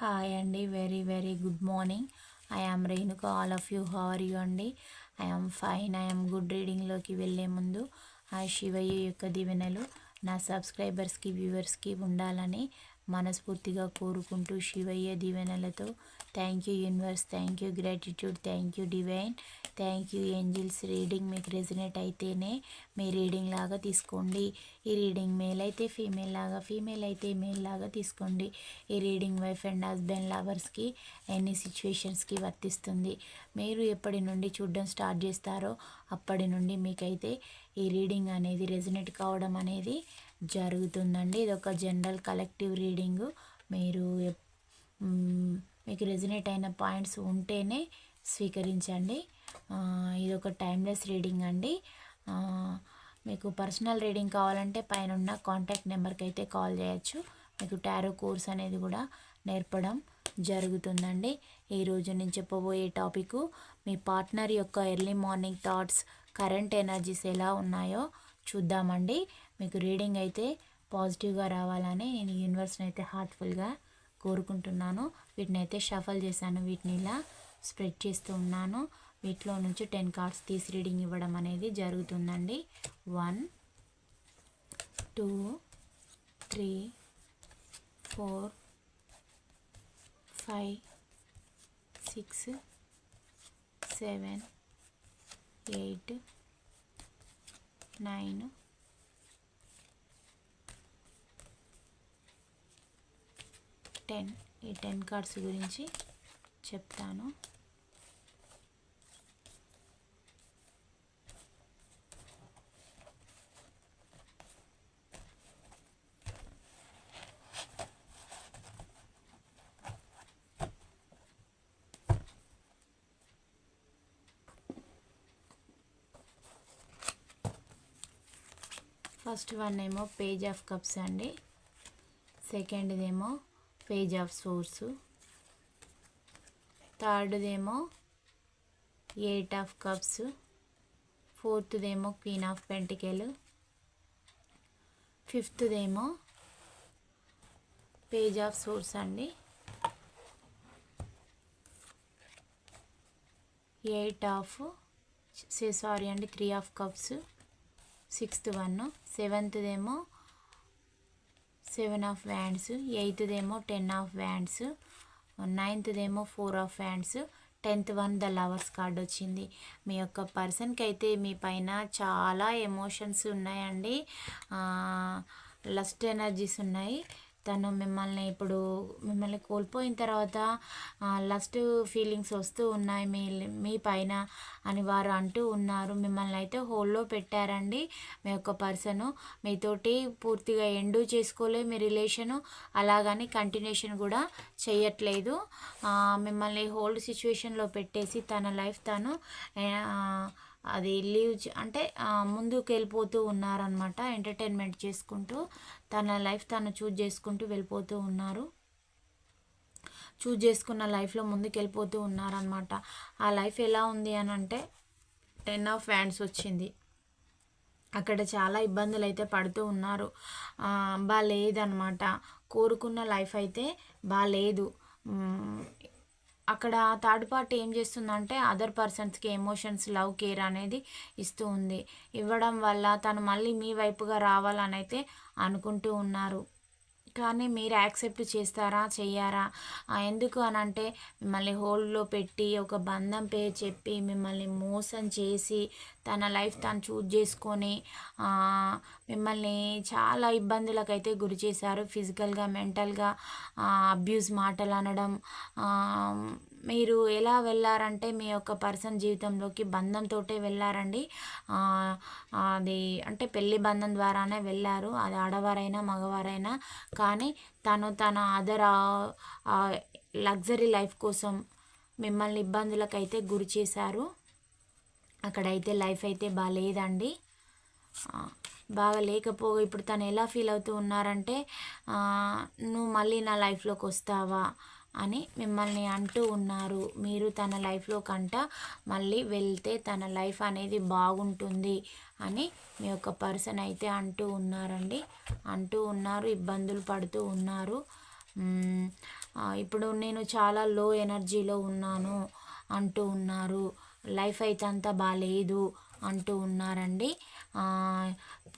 Hi అండి very very good morning I am Renuka all of you how are you అండి I am fine I am good రీడింగ్లోకి వెళ్ళే ముందు. ఆ శివయ్య యొక్క దీవెనలు నా సబ్స్క్రైబర్స్కి వ్యూవర్స్కి ఉండాలని మనస్ఫూర్తిగా కోరుకుంటూ శివయ్య దీవెనలతో. Thank you universe thank you gratitude thank you divine thank you angels reading మీకు రెజినేట్ అయితేనే మీ రీడింగ్ లాగా తీసుకోండి. ఈ రీడింగ్ మేల్ అయితే ఫీమేల్ లాగా ఫీమేల్ అయితే మేల్ లాగా తీసుకోండి. ఈ రీడింగ్ వైఫ్ అండ్ హస్బెండ్ లవర్స్కి ఎన్ని సిచ్యువేషన్స్కి వర్తిస్తుంది. మీరు ఎప్పటి నుండి చూడడం స్టార్ట్ చేస్తారో అప్పటి నుండి మీకైతే ఈ రీడింగ్ అనేది రెజినేట్ కావడం అనేది జరుగుతుందండి. ఇది ఒక జనరల్ కలెక్టివ్ రీడింగు. మీరు మీకు రెజినేట్ అయిన పాయింట్స్ ఉంటేనే స్వీకరించండి. ఇది ఒక టైమ్లెస్ రీడింగ్ అండి. మీకు పర్సనల్ రీడింగ్ కావాలంటే పైన ఉన్న కాంటాక్ట్ నెంబర్కి అయితే కాల్ చేయొచ్చు. మీకు టారో కోర్స్ అనేది కూడా నేర్పడం జరుగుతుందండి. ఈరోజు నేను చెప్పబోయే టాపిక్ మీ పార్ట్నర్ యొక్క early morning thoughts current energies ఎలా ఉన్నాయో చూద్దామండి. మీకు రీడింగ్ అయితే పాజిటివ్గా రావాలని నేను యూనివర్స్ని అయితే హార్ట్ఫుల్గా కోరుకుంటున్నాను. వీటిని అయితే షఫల్ చేశాను. వీటిని ఇలా స్ప్రెడ్ చేస్తూ ఉన్నాను. వీటిలో నుంచి టెన్ కార్డ్స్ తీసి రీడింగ్ ఇవ్వడం అనేది జరుగుతుందండి. One two three four five six seven eight nine ten ఈ టెన్ కార్డ్స్ గురించి చెప్తాను. ఫస్ట్ వన్ ఏమో పేజ్ ఆఫ్ కప్స్ అండి. సెకండ్దేమో పేజ్ ఆఫ్ సోర్సు థర్డ్దేమో ఎయిట్ ఆఫ్ కప్స్ ఫోర్త్దేమో క్వీన్ ఆఫ్ పెంటికెల్ ఫిఫ్త్దేమో పేజ్ ఆఫ్ సోర్స్ అండి. ఎయిట్ ఆఫ్ సారీ అండి three of cups sixth one సెవెంత్దేమో seven of wands ఎయిత్దేమో ten of wands నైన్త్దేమో four of wands tenth one the lovers card వచ్చింది. మీ యొక్క పర్సన్కి అయితే మీ పైన చాలా ఎమోషన్స్ ఉన్నాయండి. లస్ట్ ఎనర్జీస్ ఉన్నాయి. తను మిమ్మల్ని ఇప్పుడు మిమ్మల్ని కోల్పోయిన తర్వాత లస్ట్ ఫీలింగ్స్ వస్తూ ఉన్నాయి మీ మీ పైన అని వారు అంటూ ఉన్నారు. మిమ్మల్ని అయితే హోల్లో పెట్టారండి మీ యొక్క పర్సను. మీతోటి పూర్తిగా ఎండు చేసుకోలే మీ రిలేషను. అలాగని కంటిన్యూషన్ కూడా చేయట్లేదు. మిమ్మల్ని హోల్డ్ సిచ్యువేషన్లో పెట్టేసి తన లైఫ్ తను అది లీవ్ అంటే ముందుకు వెళ్ళిపోతూ ఉన్నారనమాట ఎంటర్టైన్మెంట్ చేసుకుంటూ. తన లైఫ్ తను చూజ్ చేసుకుంటూ వెళ్ళిపోతూ ఉన్నారు. చూజ్ చేసుకున్న లైఫ్లో ముందుకు వెళ్ళిపోతూ ఉన్నారనమాట ఆ లైఫ్ ఎలా ఉంది అని అంటే టెన్ ఆఫ్ ఫ్యాన్స్ వచ్చింది. అక్కడ చాలా ఇబ్బందులు అయితే పడుతూ ఉన్నారు. బాగాలేదనమాట కోరుకున్న లైఫ్ అయితే బాగాలేదు అక్కడ థర్డ్ పార్టీ ఏం చేస్తుందంటే అదర్ పర్సన్స్కి ఎమోషన్స్ లవ్ కేర్ అనేది ఇస్తూ ఉంది. ఇవ్వడం వల్ల తను మళ్ళీ మీ వైపుగా రావాలని అయితే అనుకుంటూ ఉన్నారు. కానీ మీరు యాక్సెప్ట్ చేస్తారా చెయ్యారా? ఎందుకు అని అంటే మిమ్మల్ని హోల్డ్లో పెట్టి ఒక బంధం పే చెప్పి మిమ్మల్ని మోసం చేసి తన లైఫ్ తను చూజ్ చేసుకొని మిమ్మల్ని చాలా ఇబ్బందులకు అయితే గురి చేశారు. ఫిజికల్గా మెంటల్గా అబ్యూస్ మాటలు అనడం మీరు ఎలా వెళ్ళారంటే మీ యొక్క పర్సన్ జీవితంలోకి బంధంతో వెళ్ళారండి అది అంటే పెళ్ళి బంధం ద్వారానే వెళ్ళారు అది ఆడవారైనా మగవారైనా. కానీ తను తన అదర్ లగ్జరీ లైఫ్ కోసం మిమ్మల్ని ఇబ్బందులకైతే గురి చేశారు. అక్కడైతే లైఫ్ అయితే బాగాలేదండి బాగా లేకపోగా ఇప్పుడు తను ఎలా ఫీల్ అవుతూ ఉన్నారంటే నువ్వు మళ్ళీ నా లైఫ్లోకి వస్తావా? అని మిమ్మల్ని అంటూ ఉన్నారు. మీరు తన లైఫ్లో కంట మళ్ళీ వెళ్తే తన లైఫ్ అనేది బాగుంటుంది అని మీ యొక్క పర్సన్ అయితే అంటూ ఉన్నారండి. అంటూ ఉన్నారు ఇబ్బందులు పడుతూ ఉన్నారు. ఇప్పుడు నేను చాలా లో ఎనర్జీలో ఉన్నాను అంటూ ఉన్నారు. లైఫ్ అయితే అంత బాగాలేదు అంటూ ఉన్నారండి.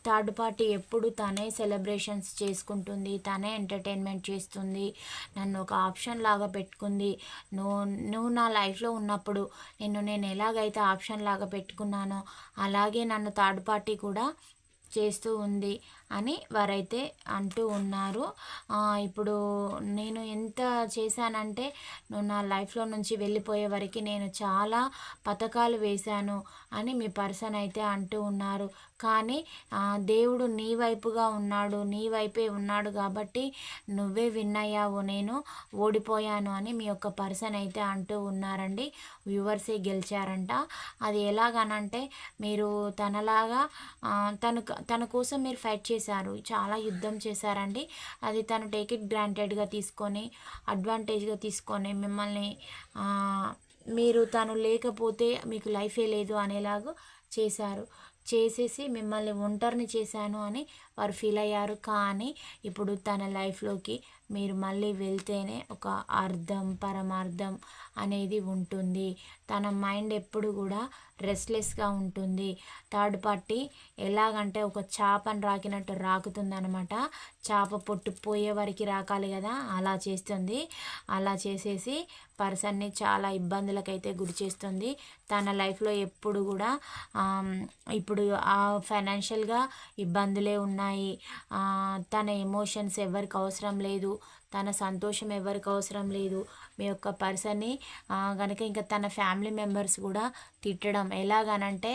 థర్డ్ పార్టీ ఎప్పుడు తనే సెలబ్రేషన్స్ చేసుకుంటుంది తనే ఎంటర్టైన్మెంట్ చేస్తుంది. నన్ను ఒక ఆప్షన్ లాగా పెట్టుకుంది. నువ్వు నువ్వు నా లైఫ్లో ఉన్నప్పుడు నిన్ను నేను ఎలాగైతే ఆప్షన్ లాగా పెట్టుకున్నానో అలాగే నన్ను థర్డ్ పార్టీ కూడా చేస్తూ ఉంది. అని వారైతే అంటూ ఉన్నారు. ఇప్పుడు నేను ఎంత చేశానంటే నువ్వు నా లైఫ్లో నుంచి వెళ్ళిపోయే వరకు నేను చాలా పథకాలు వేశాను అని మీ పర్సన్ అయితే అంటూ ఉన్నారు. కానీ దేవుడు నీ వైపుగా ఉన్నాడు నీ వైపే ఉన్నాడు కాబట్టి నువ్వే విన్ అయ్యావు నేను ఓడిపోయాను అని మీ యొక్క పర్సన్ అయితే అంటూ ఉన్నారండి. వ్యూవర్సే గెలిచారంట. అది ఎలాగనంటే మీరు తనలాగా తను తన కోసం మీరు ఫైట్ చేశారు. చాలా యుద్ధం చేశారండి. అది తను టేక్ ఇట్ గ్రాంటెడ్గా తీసుకొని అడ్వాంటేజ్గా తీసుకొని మిమ్మల్ని మీరు తను లేకపోతే మీకు లైఫే లేదు అనేలాగా చేశారు. చేసేసి మిమ్మల్ని ఒంటరిని చేశాను అని వారు ఫీల్ అయ్యారు. కానీ ఇప్పుడు తన లైఫ్లోకి మీరు మళ్ళీ వెళ్తేనే ఒక అర్థం పరమార్థం అనేది ఉంటుంది. తన మైండ్ ఎప్పుడు కూడా రెస్ట్లెస్గా ఉంటుంది. థర్డ్ పార్టీ ఎలాగంటే ఒక చేపను రాకినట్టు రాకుతుంది అనమాట చేప పొట్టు పోయే వరకు రాకాలి కదా అలా చేస్తుంది. అలా చేసేసి పర్సన్ని చాలా ఇబ్బందులకైతే గురి చేస్తుంది. తన లైఫ్లో ఎప్పుడు కూడా ఇప్పుడు ఆ ఫైనాన్షియల్గా ఇబ్బందులే ఉన్నాయి. తన ఎమోషన్స్ ఎవరికి అవసరం లేదు తన సంతోషం ఎవరికి అవసరం లేదు మీ యొక్క పర్సన్ని కనుక ఇంకా తన ఫ్యామిలీ మెంబర్స్ కూడా తిట్టడం ఎలాగనంటే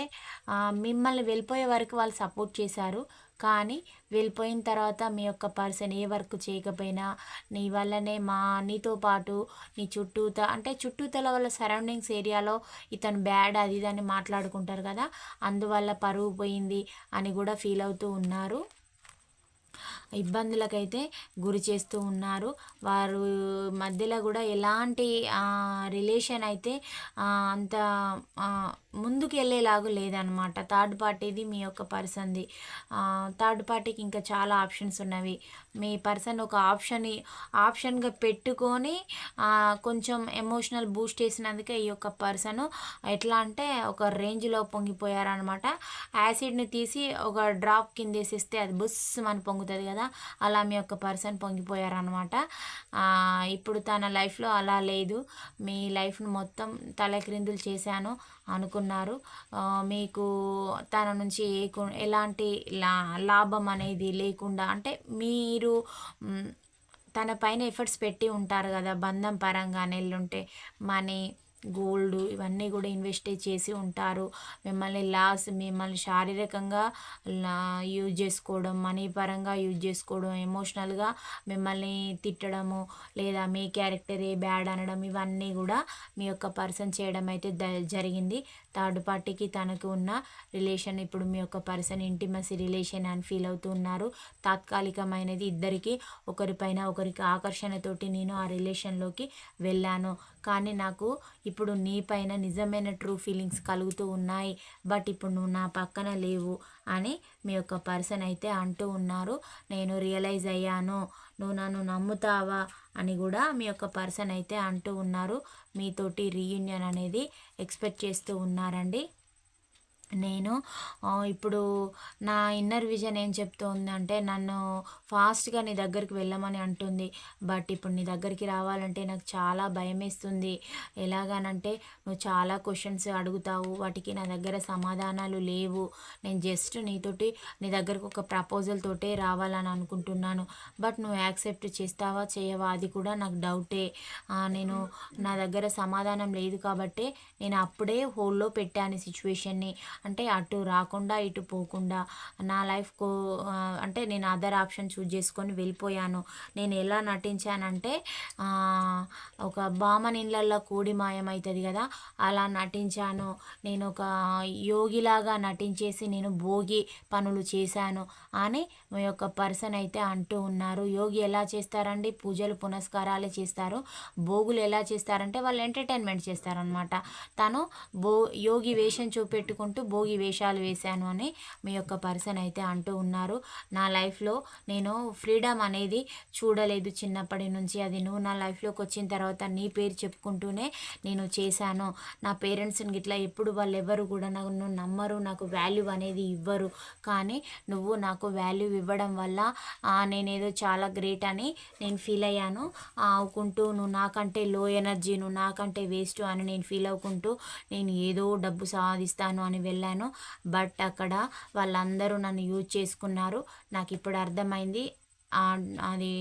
మిమ్మల్ని వెళ్ళిపోయే వరకు వాళ్ళు సపోర్ట్ చేశారు. కానీ వెళ్ళిపోయిన తర్వాత మీ యొక్క పర్సన్ ఏ వర్క్ చేయకపోయినా నీ వల్లనే మా నీతో పాటు నీ చుట్టూత అంటే చుట్టూతల వల్ల సరౌండింగ్స్ ఏరియాలో ఇతను బ్యాడ్ అది ఇది అని మాట్లాడుకుంటారు కదా అందువల్ల పరువు పోయింది అని కూడా ఫీల్ అవుతూ ఉన్నారు. ఇబ్బందులకైతే గురి చేస్తూ ఉన్నారు. వారు మధ్యలో కూడా ఎలాంటి రిలేషన్ అయితే అంత ముందుకు వెళ్ళేలాగా లేదనమాట. థర్డ్ పార్టీది మీ యొక్క పర్సన్ది. థర్డ్ పార్టీకి ఇంకా చాలా ఆప్షన్స్ ఉన్నవి. మీ పర్సన్ ఒక ఆప్షన్ ఆప్షన్గా పెట్టుకొని కొంచెం ఎమోషనల్ బూస్ట్ చేసినందుకే ఈ యొక్క పర్సన్ ఎట్లా అంటే ఒక రేంజ్లో పొంగిపోయారనమాట. యాసిడ్ని తీసి ఒక డ్రాప్ కింద వేసేస్తే అది బుస్ అని పొంగుతుంది కదా అలా మీ యొక్క పర్సన్ పొంగిపోయారనమాట. ఇప్పుడు తన లైఫ్లో అలా లేదు. మీ లైఫ్ను మొత్తం తలక్రిందులు చేశాను. అనుకున్నారు. మీకు తన నుంచి ఏ ఎలాంటి లా లాభం అనేది లేకుండా అంటే మీరు తన పైన ఎఫర్ట్స్ పెట్టి ఉంటారు కదా బంధం పరంగా నెల్లుంటే మనీ గోల్డ్ ఇవన్నీ కూడా ఇన్వెస్ట్ చేసి ఉంటారు. మిమ్మల్ని లాస్ మిమ్మల్ని శారీరకంగా యూజ్ చేసుకోవడం మనీ పరంగా యూజ్ చేసుకోవడం ఎమోషనల్గా మిమ్మల్ని తిట్టడము లేదా మీ క్యారెక్టర్ ఏ బ్యాడ్ అనడం ఇవన్నీ కూడా మీ యొక్క పర్సన్ చేయడం అయితే జరిగింది. థర్డ్ పార్టీకి తనకు ఉన్న రిలేషన్ ఇప్పుడు మీ యొక్క పర్సన్ ఇంటిమసీ రిలేషన్ అని ఫీల్ అవుతూ ఉన్నారు. తాత్కాలికమైనది ఇద్దరికి ఒకరిపైన ఒకరికి ఆకర్షణతోటి నేను ఆ రిలేషన్లోకి వెళ్ళాను. కానీ నాకు ఇప్పుడు నీ పైన నిజమైన ట్రూ ఫీలింగ్స్ కలుగుతూ ఉన్నాయి. బట్ ఇప్పుడు నువ్వు నా పక్కన లేవు. అని మీ యొక్క పర్సన్ అయితే అంటూ ఉన్నారు. నేను రియలైజ్ అయ్యాను. నువ్వు నన్ను నమ్ముతావా అని కూడా మీ యొక్క పర్సన్ అయితే అంటూ ఉన్నారు. మీతోటి రీయూనియన్ అనేది ఎక్స్పెక్ట్ చేస్తూ ఉన్నారండి. నేను ఇప్పుడు నా ఇన్నర్ విజన్ ఏం చెప్తుంది అంటే నన్ను ఫాస్ట్గా నీ దగ్గరికి వెళ్ళమని అంటుంది. బట్ ఇప్పుడు నీ దగ్గరికి రావాలంటే నాకు చాలా భయం వేస్తుంది ఎలాగనంటే నువ్వు చాలా క్వశ్చన్స్ అడుగుతావు. వాటికి నా దగ్గర సమాధానాలు లేవు. నేను జస్ట్ నీతోటి నీ దగ్గరకు ఒక ప్రపోజల్ తోటే రావాలని అనుకుంటున్నాను. బట్ నువ్వు యాక్సెప్ట్ చేస్తావా చేయవా అది కూడా నాకు డౌటే నేను నా దగ్గర సమాధానం లేదు కాబట్టి నేను అప్పుడే హోల్లో పెట్టాను సిచ్యువేషన్ని అంటే అటు రాకుండా ఇటు పోకుండా నా లైఫ్కు అంటే నేను అదర్ ఆప్షన్ చూజ్ చేసుకొని వెళ్ళిపోయాను. నేను ఎలా నటించానంటే ఒక బామన్ ఇళ్ళల్లో కూడి మాయమవుతుంది కదా అలా నటించాను. నేను ఒక యోగిలాగా నటించేసి నేను భోగి పనులు చేశాను అని మీ యొక్క పర్సన్ అయితే అంటూ ఉన్నారు. యోగి ఎలా చేస్తారండి? పూజలు పునస్కారాలు చేస్తారు. భోగులు ఎలా చేస్తారంటే వాళ్ళు ఎంటర్టైన్మెంట్ చేస్తారనమాట తను భో యోగి వేషం చూపెట్టుకుంటూ భోగి వేషాలు వేశాను అని మీ యొక్క పర్సన్ అయితే అంటూ ఉన్నారు. నా లైఫ్లో నేను ఫ్రీడమ్ అనేది చూడలేదు చిన్నప్పటి నుంచి. అది నువ్వు నా లైఫ్లోకి వచ్చిన తర్వాత నీ పేరు చెప్పుకుంటూనే నేను చేశాను. నా పేరెంట్స్ని గిట్లా ఎప్పుడు వాళ్ళు ఎవరు కూడా నన్ను నమ్మరు నాకు వాల్యూ అనేది ఇవ్వరు. కానీ నువ్వు నాకు వాల్యూ ఇవ్వడం వల్ల నేనేదో చాలా గ్రేట్ అని నేను ఫీల్ అయ్యాను. అవుకుంటూ నువ్వు నాకంటే లో ఎనర్జీ నువ్వు నాకంటే వేస్ట్ అని నేను ఫీల్ అవుకుంటూ నేను ఏదో డబ్బు సాధిస్తాను అని వెళ్ళాను. బట్ అక్కడ వాళ్ళందరూ నన్ను యూజ్ చేసుకున్నారు. నాకు ఇప్పుడు అర్థమైంది. అది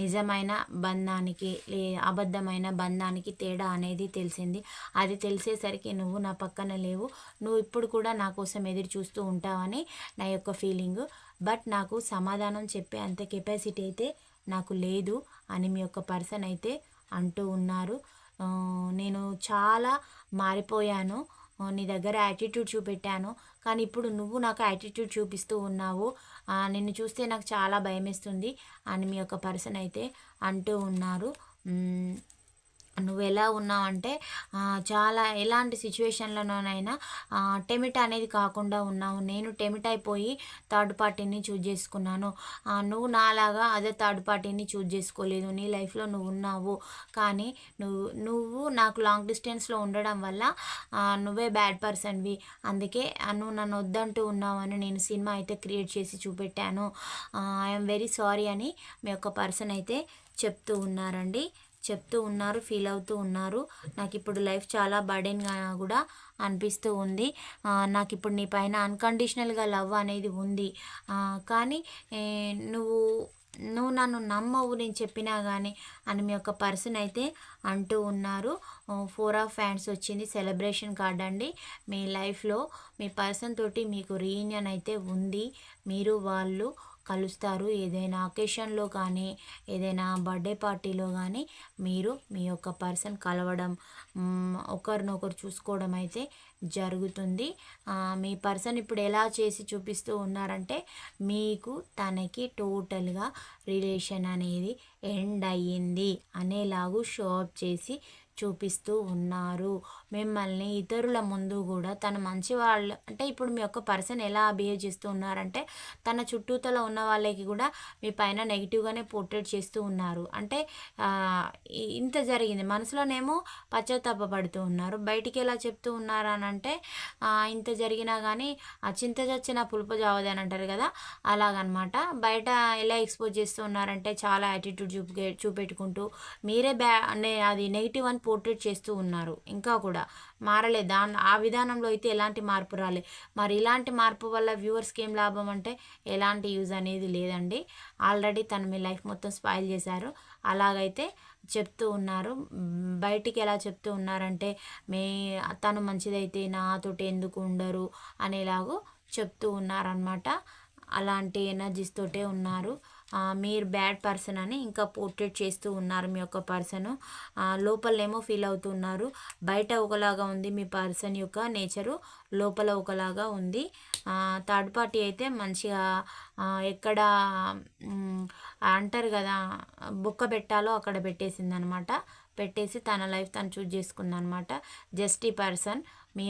నిజమైన బంధానికి లే అబద్ధమైన బంధానికి తేడా అనేది తెలిసింది. అది తెలిసేసరికి నువ్వు నా పక్కన లేవు. నువ్వు ఇప్పుడు కూడా నా కోసం ఎదురు చూస్తూ ఉంటావని నా యొక్క ఫీలింగ్. బట్ నాకు సమాధానం చెప్పే అంత కెపాసిటీ అయితే నాకు లేదు అని మీ యొక్క పర్సన్ అయితే అంటూ ఉన్నారు. నేను చాలా మారిపోయాను. నీ దగ్గర యాటిట్యూడ్ చూపెట్టాను. కానీ ఇప్పుడు నువ్వు నాకు యాటిట్యూడ్ చూపిస్తూ ఉన్నావు. నిన్ను చూస్తే నాకు చాలా భయమేస్తుంది అని మీ యొక్క పర్సన్ అయితే అంటూ ఉన్నారు. నువ్వు ఎలా ఉన్నావంటే చాలా ఎలాంటి సిచ్యువేషన్లలోనైనా టెమిట్ అనేది కాకుండా ఉన్నావు. నేను టెమిట్ అయిపోయి థర్డ్ పార్టీని చూజ్ చేసుకున్నాను. నువ్వు నాలాగా అదే థర్డ్ పార్టీని చూజ్ చేసుకోలేదు. నీ లైఫ్లో నువ్వు ఉన్నావు కానీ నువ్వు నువ్వు నాకు లాంగ్ డిస్టెన్స్లో ఉండడం వల్ల నువ్వే బ్యాడ్ పర్సన్వి. అందుకే నువ్వు నన్ను వద్దంటూ ఉన్నావని నేను సినిమా అయితే క్రియేట్ చేసి చూపెట్టాను. ఐఎమ్ వెరీ సారీ అని మీ యొక్క పర్సన్ అయితే చెప్తూ ఉన్నారండి. చెప్తూ ఉన్నారు ఫీల్ అవుతూ ఉన్నారు. నాకు ఇప్పుడు లైఫ్ చాలా బర్డెన్గా కూడా అనిపిస్తూ ఉంది. నాకు ఇప్పుడు నీ పైన అన్కండిషనల్గా లవ్ అనేది ఉంది. కానీ నువ్వు నువ్వు నన్ను నమ్మవు నేను చెప్పినా కానీ అని మీ యొక్క పర్సన్ అయితే అంటూ ఉన్నారు. ఫోర్ ఆఫ్ ఫ్యాన్స్ వచ్చింది. సెలబ్రేషన్ కార్డ్ అండి. మీ లైఫ్లో మీ పర్సన్ తోటి మీకు రీయూనియన్ అయితే ఉంది. మీరు వాళ్ళు కలుస్తారు. ఏదైనా అకేషన్లో కానీ ఏదైనా బర్త్డే పార్టీలో కానీ మీరు మీ యొక్క పర్సన్ కలవడం ఒకరినొకరు చూసుకోవడం అయితే జరుగుతుంది. మీ పర్సన్ ఇప్పుడు ఎలా చేసి చూపిస్తూ ఉన్నారంటే మీకు తనకి టోటల్గా రిలేషన్ అనేది ఎండ్ అయ్యింది అనేలాగూ షో అప్ చేసి చూపిస్తూ ఉన్నారు. మిమ్మల్ని ఇతరుల ముందు కూడా తన మంచి వాళ్ళు అంటే ఇప్పుడు మీ యొక్క పర్సన్ ఎలా బిహేవ్ చేస్తూ ఉన్నారంటే తన చుట్టూతల ఉన్న వాళ్ళకి కూడా మీ పైన నెగిటివ్గానే పోర్ట్రేట్ చేస్తూ ఉన్నారు. అంటే ఇంత జరిగింది. మనసులోనేమో పశ్చాత్తాపడుతూ ఉన్నారు. బయటికి ఎలా చెప్తూ ఉన్నారు అని అంటే ఇంత జరిగినా కానీ ఆ చింత చచ్చిన పులుపు జావది అని అంటారు కదా అలాగనమాట. బయట ఎలా ఎక్స్పోజ్ చేస్తూ ఉన్నారంటే చాలా యాటిట్యూడ్ చూపే చూపెట్టుకుంటూ మీరే బ్యా అది నెగిటివ్ అని పోర్ట్రేట్ చేస్తూ ఉన్నారు. ఇంకా కూడా మారలే దాని ఆ విధానంలో అయితే ఎలాంటి మార్పు రాలే. మరి ఇలాంటి మార్పు వల్ల వ్యూవర్స్కి ఏం లాభం అంటే ఎలాంటి యూజ్ అనేది లేదండి. ఆల్రెడీ తను మీ లైఫ్ మొత్తం స్పాయిల్ చేశారు. అలాగైతే చెప్తూ ఉన్నారు. బయటికి ఎలా చెప్తూ ఉన్నారంటే మే తను మంచిదైతే నాతోటి ఎందుకు ఉండరు? అనేలాగూ చెప్తూ ఉన్నారనమాట అలాంటి ఎనర్జీస్ తోటే ఉన్నారు. మీరు బ్యాడ్ పర్సన్ అని ఇంకా పోర్ట్రేట్ చేస్తూ ఉన్నారు మీ యొక్క పర్సన్. లోపలేమో ఫీల్ అవుతున్నారు బయట ఒకలాగా ఉంది మీ పర్సన్ యొక్క నేచరు. లోపల ఒకలాగా ఉంది. థర్డ్ పార్టీ అయితే మంచిగా ఎక్కడ అంటారు కదా బొక్క పెట్టాలో అక్కడ పెట్టేసింది అనమాట పెట్టేసి తన లైఫ్ తను చూజ్ చేసుకుంది అనమాట జస్ట్ ఈ పర్సన్. మీ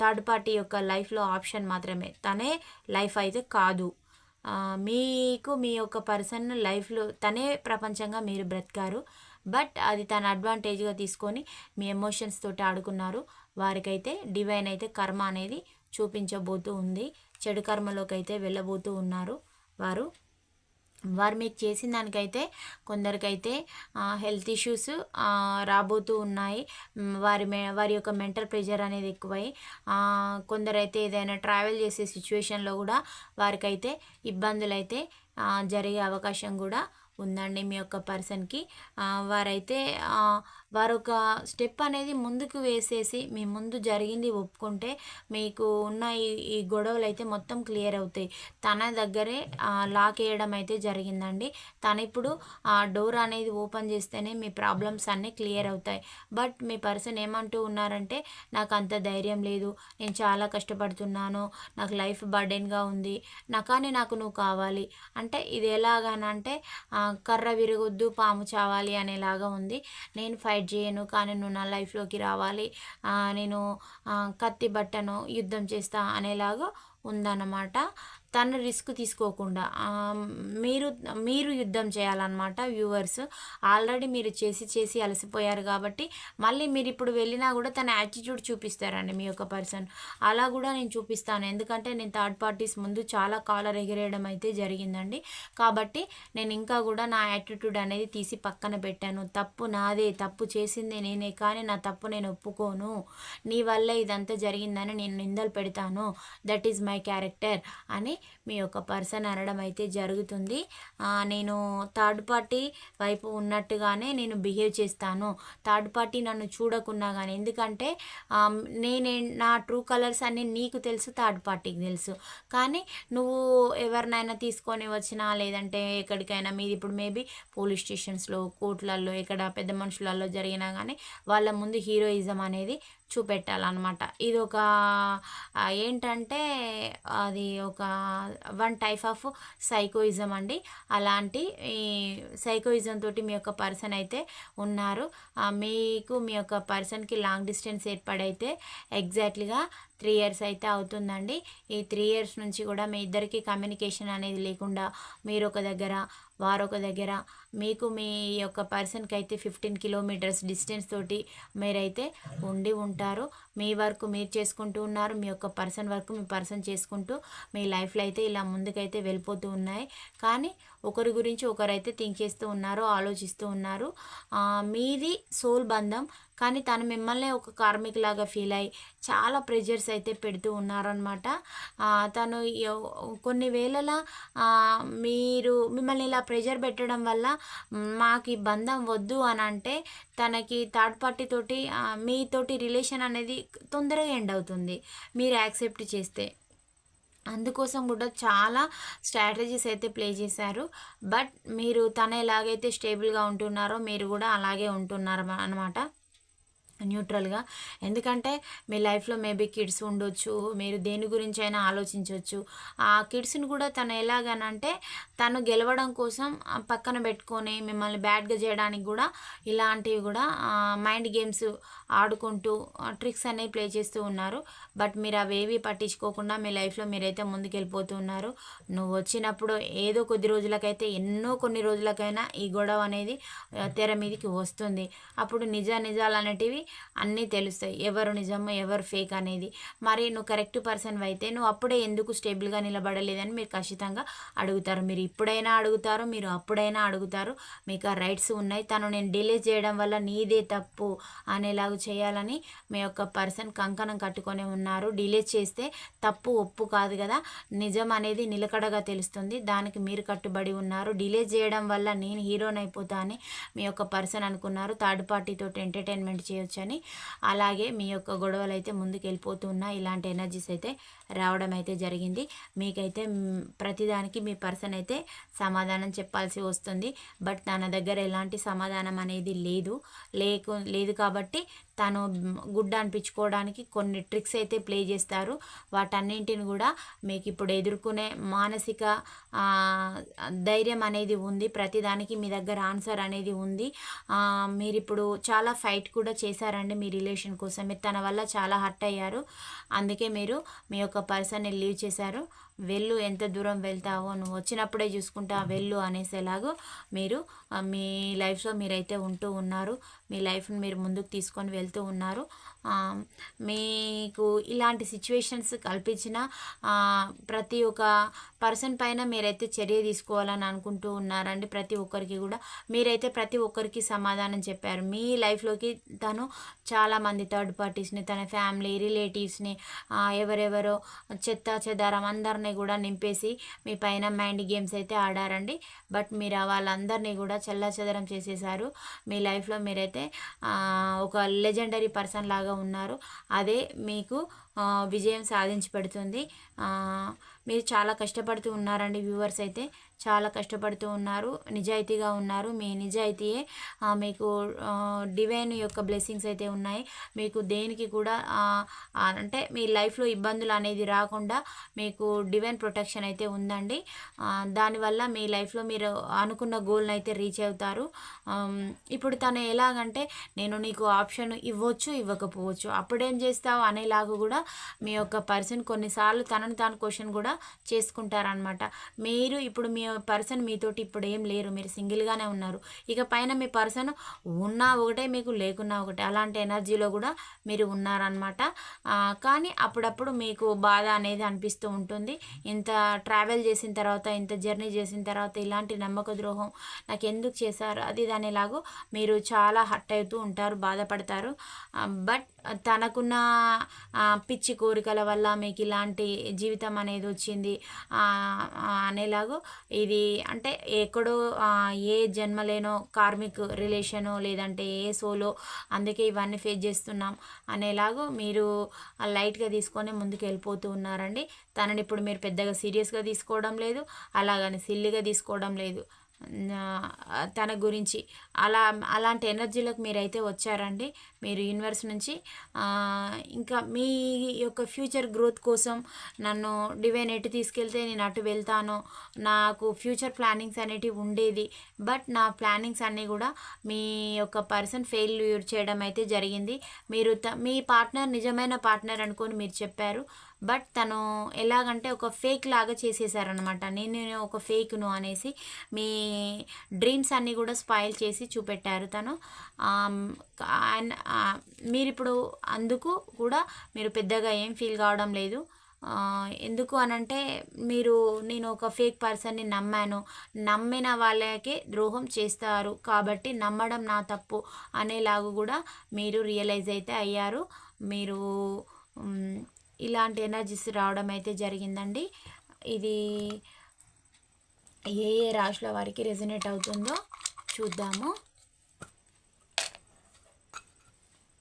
థర్డ్ పార్టీ యొక్క లైఫ్లో ఆప్షన్ మాత్రమే. తనే లైఫ్ అయితే కాదు. మీకు మీ యొక్క పర్సన్ లైఫ్లో తనే ప్రపంచంగా మీరు బ్రతికారు. బట్ అది తన అడ్వాంటేజ్గా తీసుకొని మీ ఎమోషన్స్ తోటి ఆడుకున్నారు. వారికైతే డివైన్ అయితే కర్మ అనేది చూపించబోతూ ఉంది. చెడు కర్మలోకి అయితే వెళ్ళబోతూ ఉన్నారు వారు. వారు మీకు చేసిన దానికైతే కొందరికైతే హెల్త్ ఇష్యూస్ రాబోతూ ఉన్నాయి. వారి మే వారి యొక్క మెంటల్ ప్రెషర్ అనేది ఎక్కువై కొందరైతే ఏదైనా ట్రావెల్ చేసే సిచ్యువేషన్లో కూడా వారికైతే ఇబ్బందులు అయితే జరిగే అవకాశం కూడా ఉందండి మీ యొక్క పర్సన్కి. వారైతే వారు ఒక స్టెప్ అనేది ముందుకు వేసేసి మీ ముందు జరిగింది ఒప్పుకుంటే మీకు ఉన్న ఈ ఈ గొడవలు అయితే మొత్తం క్లియర్ అవుతాయి. తన దగ్గరే లాక్ వేయడం అయితే జరిగిందండి. తను ఇప్పుడు ఆ డోర్ అనేది ఓపెన్ చేస్తేనే మీ ప్రాబ్లమ్స్ అన్నీ క్లియర్ అవుతాయి. బట్ మీ పర్సన్ ఏమంటూ ఉన్నారంటే నాకు అంత ధైర్యం లేదు. నేను చాలా కష్టపడుతున్నాను. నాకు లైఫ్ బర్డెన్గా ఉంది. నా కానీ నాకు నువ్వు కావాలి. అంటే ఇది ఎలాగానంటే కర్ర విరగొద్దు పాము చావాలి అనేలాగా ఉంది. నేను ఫైవ్ ఫైట్ చేయను కానీ నువ్వు నా లైఫ్లోకి రావాలి. నేను కత్తి బట్టను యుద్ధం చేస్తా అనేలాగా ఉందన్నమాట. తను రిస్క్ తీసుకోకుండా మీరు మీరు యుద్ధం చేయాలన్నమాట వ్యూవర్స్. ఆల్రెడీ మీరు చేసి చేసి అలసిపోయారు కాబట్టి మళ్ళీ మీరు ఇప్పుడు వెళ్ళినా కూడా తన యాటిట్యూడ్ చూపిస్తారండి మీ యొక్క పర్సన్. అలా కూడా నేను చూపిస్తాను. ఎందుకంటే నేను థర్డ్ పార్టీస్ ముందు చాలా కాలర్ ఎగిరేయడం అయితే జరిగిందండి. కాబట్టి నేను ఇంకా కూడా నా యాటిట్యూడ్ అనేది తీసి పక్కన పెట్టాను. తప్పు నాదే తప్పు చేసింది నేనే కానీ నా తప్పు నేను ఒప్పుకోను. నీ వల్ల ఇదంతా జరిగిందని నేను నిందలు పెడతాను. దట్ ఈజ్ మై క్యారెక్టర్ అని మీ యొక్క పర్సన్ అనడం అయితే జరుగుతుంది. నేను థర్డ్ పార్టీ వైపు ఉన్నట్టుగానే నేను బిహేవ్ చేస్తాను. థర్డ్ పార్టీ నన్ను చూడకున్నా కానీ ఎందుకంటే నేనే నా ట్రూ కలర్స్ అన్నీ నీకు తెలుసు థర్డ్ పార్టీకి తెలుసు. కానీ నువ్వు ఎవరినైనా తీసుకొని వచ్చినా లేదంటే ఎక్కడికైనా మీది ఇప్పుడు మేబీ పోలీస్ స్టేషన్స్లో కోర్టులలో ఎక్కడ పెద్ద మనుషులలో జరిగినా కానీ వాళ్ళ ముందు హీరోయిజం అనేది చూపెట్టాలన్నమాట. ఇది ఒక ఏంటంటే అది ఒక వన్ టైప్ ఆఫ్ సైకోయిజం అండి. అలాంటి ఈ సైకోయిజం తోటి మీ యొక్క పర్సన్ అయితే ఉన్నారు. మీకు మీ యొక్క పర్సన్కి లాంగ్ డిస్టెన్స్ ఏర్పడైతే ఎగ్జాక్ట్లీగా త్రీ ఇయర్స్ అయితే అవుతుందండి. ఈ త్రీ ఇయర్స్ నుంచి కూడా మీ ఇద్దరికి కమ్యూనికేషన్ అనేది లేకుండా మీరు ఒక దగ్గర వారొక దగ్గర. మీకు మీ యొక్క పర్సన్కి అయితే ఫిఫ్టీన్ కిలోమీటర్స్ డిస్టెన్స్ తోటి మీరైతే ఉండి ఉంటారు. మీ వర్క్ మీరు చేసుకుంటూ ఉన్నారు మీ యొక్క పర్సన్ వర్క్ మీ పర్సన్ చేసుకుంటూ మీ లైఫ్లో అయితే ఇలా ముందుకైతే వెళ్ళిపోతూ ఉన్నాయి. కానీ ఒకరి గురించి ఒకరైతే థింక్ చేస్తూ ఉన్నారు ఆలోచిస్తూ ఉన్నారు. మీది సోల్ బంధం. కానీ తను మిమ్మల్ని ఒక కార్మికులాగా ఫీల్ అయ్యి చాలా ప్రెజర్స్ అయితే పెడుతూ ఉన్నారనమాట తను కొన్ని వేళలా మీరు మిమ్మల్ని ఇలా ప్రెజర్ పెట్టడం వల్ల మాకు ఈ బంధం వద్దు అని అంటే తనకి థర్డ్ పార్టీ తోటి మీతోటి రిలేషన్ అనేది తొందరగా ఎండ్ అవుతుంది. మీరు యాక్సెప్ట్ చేస్తే. అందుకోసం కూడా చాలా స్ట్రాటజీస్ అయితే ప్లే చేశారు. బట్ మీరు తన ఎలాగైతే స్టేబుల్గా ఉంటున్నారో మీరు కూడా అలాగే ఉంటున్నారు అనమాట న్యూట్రల్గా. ఎందుకంటే మీ లైఫ్లో మేబీ కిడ్స్ ఉండొచ్చు మీరు దేని గురించి అయినా ఆలోచించవచ్చు ఆ కిడ్స్ని కూడా తను ఎలాగనంటే తను గెలవడం కోసం పక్కన పెట్టుకొని మిమ్మల్ని బ్యాడ్గా చేయడానికి కూడా ఇలాంటివి కూడా మైండ్ గేమ్స్ ఆడుకుంటూ ట్రిక్స్ అనేవి ప్లే చేస్తూ ఉన్నారు. బట్ మీరు అవేవి పట్టించుకోకుండా మీ లైఫ్లో మీరైతే ముందుకెళ్ళిపోతూ ఉన్నారు. నువ్వు వచ్చినప్పుడు ఏదో కొద్ది రోజులకైతే ఎన్నో కొన్ని రోజులకైనా ఈ గొడవ అనేది తెర మీదకి వస్తుంది. అప్పుడు నిజ నిజాలు అనేటివి అన్నీ తెలుస్తాయి. ఎవరు నిజము ఎవరు ఫేక్ అనేది. మరి నువ్వు కరెక్ట్ పర్సన్ అయితే నువ్వు అప్పుడే ఎందుకు స్టేబుల్గా నిలబడలేదని మీరు ఖచ్చితంగా అడుగుతారు. మీరు ఇప్పుడైనా అడుగుతారు మీరు అప్పుడైనా అడుగుతారు. మీకు ఆ రైట్స్ ఉన్నాయి. తను నేను డిలే చేయడం వల్ల నీదే తప్పు అనేలాగా చేయాలని మీ యొక్క పర్సన్ కంకణం కట్టుకొని ఉన్నారు. డిలే చేస్తే తప్పు ఒప్పు కాదు కదా. నిజం అనేది నిలకడగా తెలుస్తుంది. దానికి మీరు కట్టుబడి ఉన్నారు. డిలే చేయడం వల్ల నేను హీరోని అయిపోతా అని మీ యొక్క పర్సన్ అనుకున్నారు. థర్డ్ పార్టీతో ఎంటర్టైన్మెంట్ చేయొచ్చని. అలాగే మీ యొక్క గొడవలు అయితే ముందుకు వెళ్ళిపోతున్నా ఇలాంటి ఎనర్జీస్ అయితే రావడం అయితే జరిగింది. మీకైతే ప్రతిదానికి మీ పర్సన్ అయితే సమాధానం చెప్పాల్సి వస్తుంది. బట్ తన దగ్గర ఎలాంటి సమాధానం అనేది లేదు. లేకు లేదు కాబట్టి తను గుడ్డ అనిపించుకోవడానికి కొన్ని ట్రిక్స్ అయితే ప్లే చేస్తారు. వాటన్నింటిని కూడా మీకు ఇప్పుడు ఎదుర్కొనే మానసిక ధైర్యం అనేది ఉంది. ప్రతిదానికి మీ దగ్గర ఆన్సర్ అనేది ఉంది. మీరు ఇప్పుడు చాలా ఫైట్ కూడా చేశారండి మీ రిలేషన్ కోసం. మీరు తన వల్ల చాలా హర్ట్ అయ్యారు. అందుకే మీరు మీ యొక్క పర్సన్ని లీవ్ చేశారు. వెళ్ళు ఎంత దూరం వెళ్తావో నువ్వు వచ్చినప్పుడే చూసుకుంటా వెళ్ళు అనేసేలాగా మీరు మీ లైఫ్లో మీరైతే ఉంటూ ఉన్నారు. మీ లైఫ్ని మీరు ముందుకు తీసుకొని వెళ్తూ ఉన్నారు. మీకు ఇలాంటి సిచ్యువేషన్స్ కల్పించిన ప్రతి ఒక్క పర్సన్ పైన మీరైతే చర్య తీసుకోవాలని అనుకుంటూ ఉన్నారండి. ప్రతి ఒక్కరికి కూడా. మీరైతే ప్రతి ఒక్కరికి సమాధానం చెప్పారు. మీ లైఫ్లోకి తను చాలామంది థర్డ్ పార్టీస్ని తన ఫ్యామిలీ రిలేటివ్స్ని ఎవరెవరో చెత్త చెదారం అందరినీ కూడా నింపేసి మీ పైన మైండ్ గేమ్స్ అయితే ఆడారండి. బట్ మీరు వాళ్ళందరినీ కూడా చెల్లా చెదరం చేసేసారు. మీ లైఫ్లో మీరైతే ఒక లెజెండరీ పర్సన్ లాగా ఉన్నారు. అదే మీకు విజయం సాధించి పెడుతుంది. మీరు చాలా కష్టపడుతూ ఉన్నారండి వ్యూవర్స్ అయితే. చాలా కష్టపడుతూ ఉన్నారు. నిజాయితీగా ఉన్నారు. మీ నిజాయితీయే. మీకు డివైన్ యొక్క బ్లెస్సింగ్స్ అయితే ఉన్నాయి. మీకు దేనికి కూడా అంటే మీ లైఫ్లో ఇబ్బందులు అనేది రాకుండా మీకు డివైన్ ప్రొటెక్షన్ అయితే ఉందండి. దానివల్ల మీ లైఫ్లో మీరు అనుకున్న గోల్ని అయితే రీచ్ అవుతారు. ఇప్పుడు తను ఎలాగంటే నేను నీకు ఆప్షన్ ఇవ్వచ్చు ఇవ్వకపోవచ్చు. అప్పుడేం చేస్తావు? అనేలాగా కూడా మీ యొక్క పర్సన్ కొన్నిసార్లు తనను తాను క్వశ్చన్ కూడా చేసుకుంటారనమాట మీరు ఇప్పుడు మీ పర్సన్ మీతోటి ఇప్పుడు ఏం లేరు మీరు సింగిల్గానే ఉన్నారు. ఇక పైన మీ పర్సన్ ఉన్నా ఒకటే మీకు లేకున్నా ఒకటే అలాంటి ఎనర్జీలో కూడా మీరు ఉన్నారనమాట కానీ అప్పుడప్పుడు మీకు బాధ అనేది అనిపిస్తూ ఉంటుంది. ఇంత ట్రావెల్ చేసిన తర్వాత ఇంత జర్నీ చేసిన తర్వాత ఇలాంటి నమ్మక ద్రోహం నాకు ఎందుకు చేశారు? అది ఇది మీరు చాలా హట్ అవుతూ ఉంటారు బాధపడతారు. బట్ తనకున్న పిచ్చి కోరికల వల్ల మీకు ఇలాంటి జీవితం అనేది వచ్చింది. అనేలాగో ఇది అంటే ఎక్కడో ఏ జన్మలేనో కార్మిక్ రిలేషను లేదంటే ఏ సోలో అందుకే ఇవన్నీ ఫేస్ చేస్తున్నాం అనేలాగో మీరు లైట్గా తీసుకొని ముందుకు వెళ్ళిపోతూ ఉన్నారండి. తనని ఇప్పుడు మీరు పెద్దగా సీరియస్గా తీసుకోవడం లేదు అలాగని సిల్లిగా తీసుకోవడం లేదు. తన గురించి. అలా అలాంటి ఎనర్జీలోకి మీరైతే వచ్చారండి. మీరు యూనివర్స్ నుంచి ఇంకా మీ యొక్క ఫ్యూచర్ గ్రోత్ కోసం నన్ను డివైన్ ఎటు తీసుకెళ్తే నేను అటు వెళ్తాను నాకు ఫ్యూచర్ ప్లానింగ్స్ అనేటివి ఉండేది. బట్ నా ప్లానింగ్స్ అన్నీ కూడా మీ యొక్క పర్సన్ ఫెయిల్యూర్ చేయడం అయితే జరిగింది. మీరు త- మీ పార్ట్నర్ నిజమైన పార్ట్నర్ అనుకొని మీరు చెప్పారు. బట్ తను ఎలాగంటే ఒక ఫేక్ లాగా చేసేసారనమాట నేను ఒక ఫేక్ను అనేసి మీ డ్రీమ్స్ అన్నీ కూడా స్పాయిల్ చేసి చూపెట్టారు తను. మీరు అండ్ మీరిప్పుడు అందుకు కూడా మీరు పెద్దగా ఏం ఫీల్ కావడం లేదు. ఎందుకు అనంటే మీరు నేను ఒక ఫేక్ పర్సన్ని నమ్మాను. నమ్మిన వాళ్ళకే ద్రోహం చేస్తారు. కాబట్టి నమ్మడం నా తప్పు అనేలాగా కూడా మీరు రియలైజ్ అయితే అయ్యారు. మీరు ఇలాంటి ఎనర్జీస్ రావడం అయితే జరిగిందండి. ఇది ఏ ఏ రాశుల వారికి రెజనేట్ అవుతుందో చూద్దాము.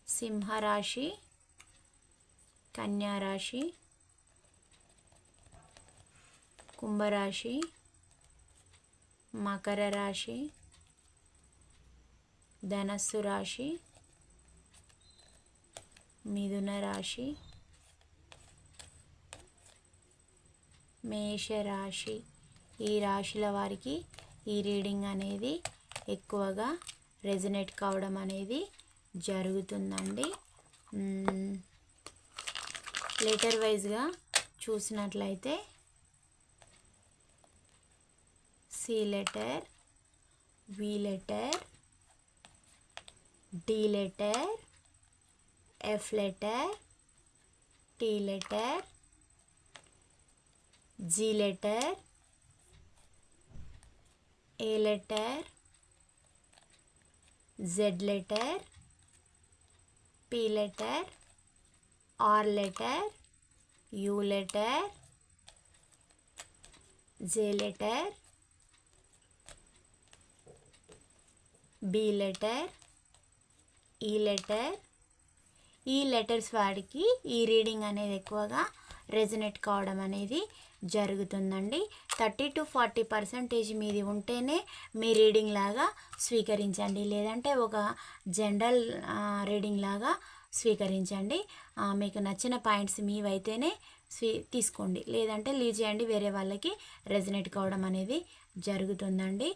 సింహరాశి కన్యారాశి కుంభరాశి మకర రాశి ధనస్సు రాశి మిథున రాశి మేషరాశి. ఈ రాశుల వారికి ఈ రీడింగ్ అనేది ఎక్కువగా రెజనేట్ కావడం అనేది జరుగుతుందండి. లెటర్ వైజ్గా చూసినట్లయితే C letter V letter D letter F letter T letter G letter A letter Z letter P letter R letter U letter J letter B letter E letter ఈ letters వాడికి ఈ reading అనేది ఎక్కువగా resonate కావడం అనేది జరుగుతుందండి. Thirty to forty percentage మీది ఉంటేనే మీ రీడింగ్ లాగా స్వీకరించండి. లేదంటే ఒక జనరల్ రీడింగ్ లాగా స్వీకరించండి. మీకు నచ్చిన పాయింట్స్ మీవైతేనే స్వీ తీసుకోండి. లేదంటే లీవ్ చేయండి. వేరే వాళ్ళకి రెజనేట్ కావడం అనేది జరుగుతుందండి.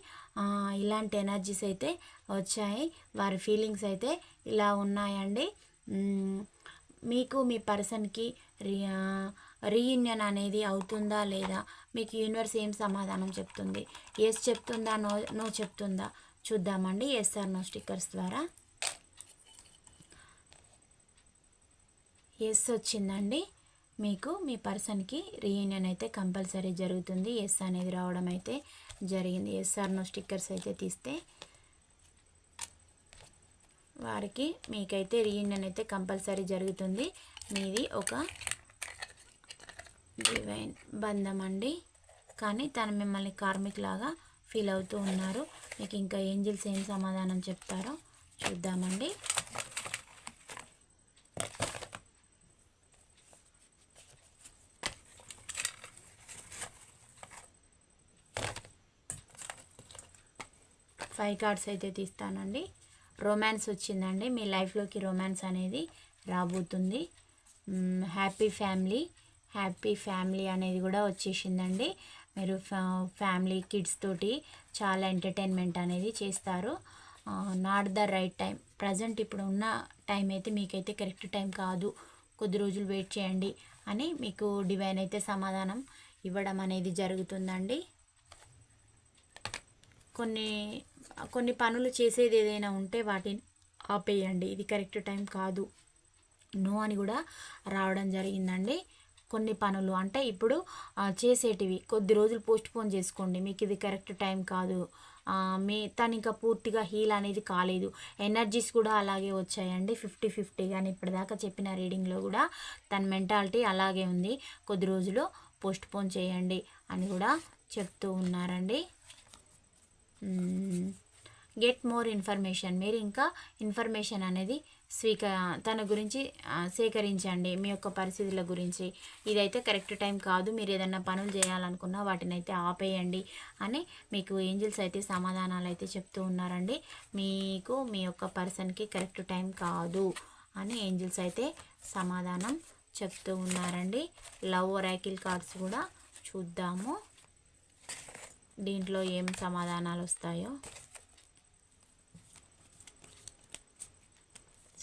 ఇలాంటి ఎనర్జీస్ అయితే వచ్చాయి. వారి ఫీలింగ్స్ అయితే ఇలా ఉన్నాయండి. మీకు మీ పర్సన్కి రియా రీయూనియన్ అనేది అవుతుందా లేదా? మీకు యూనివర్స్ ఏం సమాధానం చెప్తుంది? ఎస్ చెప్తుందా? నో నో చెప్తుందా? చూద్దామండి ఎస్ ఆర్ నో స్టిక్కర్స్ ద్వారా. ఎస్ వచ్చిందండి. మీకు మీ పర్సన్కి రీయూనియన్ అయితే కంపల్సరీ జరుగుతుంది. ఎస్ అనేది రావడం అయితే జరిగింది. ఎస్ఆర్ నో స్టిక్కర్స్ అయితే తీస్తే వారికి మీకైతే రీయూనియన్ అయితే కంపల్సరీ జరుగుతుంది. మీది ఒక డివైన్ బంధం అండి కానీ తను మిమ్మల్ని కార్మిక్ లాగా ఫీల్ అవుతూ ఉన్నారు. మీకు ఇంకా ఏంజిల్స్ ఏం సమాధానం చెప్తారో చూద్దామండి. ఫైవ్ కార్డ్స్ అయితే తీస్తానండి. రొమాన్స్ వచ్చిందండి. మీ లైఫ్లోకి రొమాన్స్ అనేది రాబోతుంది. హ్యాపీ ఫ్యామిలీ హ్యాపీ ఫ్యామిలీ అనేది కూడా వచ్చేసిందండి. మీరు ఫ్యామిలీ కిడ్స్ తోటి చాలా ఎంటర్టైన్మెంట్ అనేది చేస్తారు. Not the right time present ఇప్పుడు ఉన్న టైం అయితే మీకైతే కరెక్ట్ టైం కాదు. కొద్ది రోజులు వెయిట్ చేయండి అని మీకు డివైన్ అయితే సమాధానం ఇవ్వడం అనేది జరుగుతుందండి. కొన్ని కొన్ని పనులు చేసేది ఏదైనా ఉంటే వాటిని ఆపేయండి. ఇది కరెక్ట్ టైం కాదు. నో అని కూడా రావడం జరిగిందండి. కొన్ని పనులు. అంటే ఇప్పుడు చేసేటివి. కొద్ది రోజులు పోస్ట్ పోన్ చేసుకోండి. మీకు ఇది కరెక్ట్ టైం కాదు. మీ తను ఇంకా పూర్తిగా హీల్ అనేది కాలేదు. ఎనర్జీస్ కూడా అలాగే వచ్చాయండి. ఫిఫ్టీ ఫిఫ్టీ కానీ ఇప్పటిదాకా చెప్పిన రీడింగ్లో కూడా తన మెంటాలిటీ అలాగే ఉంది. కొద్ది రోజులు పోస్ట్ పోన్ చేయండి అని కూడా చెప్తూ ఉన్నారండి. Get more information. మీరు ఇంకా ఇన్ఫర్మేషన్ అనేది స్వీక తన గురించి సేకరించండి మీ యొక్క పరిస్థితుల గురించి. ఇదైతే కరెక్ట్ టైం కాదు. మీరు ఏదైనా పనులు చేయాలనుకున్నా వాటిని అయితే ఆపేయండి అని మీకు ఏంజిల్స్ అయితే సమాధానాలు అయితే చెప్తూ ఉన్నారండి. మీకు మీ యొక్క పర్సన్కి కరెక్ట్ టైం కాదు అని ఏంజిల్స్ అయితే సమాధానం చెప్తూ ఉన్నారండి. లవ్ ఒరాకిల్ కార్డ్స్ కూడా చూద్దాము. దీంట్లో ఏం సమాధానాలు వస్తాయో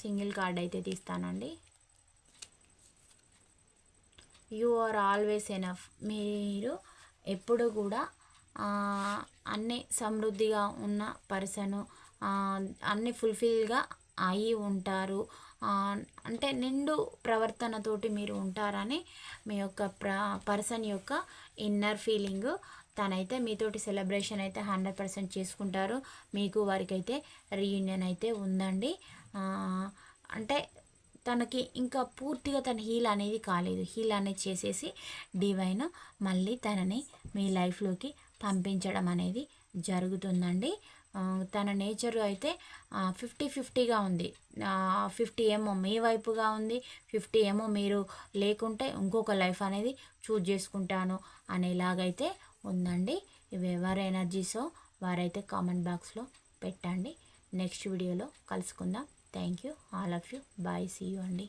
సింగిల్ కార్డ్ అయితే తీస్తానండి. You are always enough. మీరు ఎప్పుడు కూడా అన్ని సమృద్ధిగా ఉన్న పర్సను అన్ని ఫుల్ఫిల్గా అయి ఉంటారు. అంటే నిండు ప్రవర్తనతోటి మీరు ఉంటారని మీ యొక్క ప్ర పర్సన్ యొక్క ఇన్నర్ ఫీలింగ్. తనైతే మీతోటి సెలబ్రేషన్ అయితే హండ్రెడ్ పర్సెంట్ చేసుకుంటారు. మీకు వారికైతే రీయూనియన్ అయితే ఉందండి. అంటే తనకి ఇంకా పూర్తిగా తన హీల్ అనేది కాలేదు. హీల్ అనేది చేసేసి డివైన్ మళ్ళీ తనని మీ లైఫ్లోకి పంపించడం అనేది జరుగుతుందండి. తన నేచర్ అయితే ఫిఫ్టీ ఫిఫ్టీగా ఉంది. ఫిఫ్టీ ఏమో మీ వైపుగా ఉంది ఫిఫ్టీ ఏమో మీరు లేకుంటే ఇంకొక లైఫ్ అనేది చూజ్ చేసుకుంటాను అనేలాగైతే ఉందండి. ఇవి ఎవరు ఎనర్జీసో వారైతే కామెంట్ బాక్స్లో పెట్టండి. నెక్స్ట్ వీడియోలో కలుసుకుందాం. Thank you all of you bye see you అండి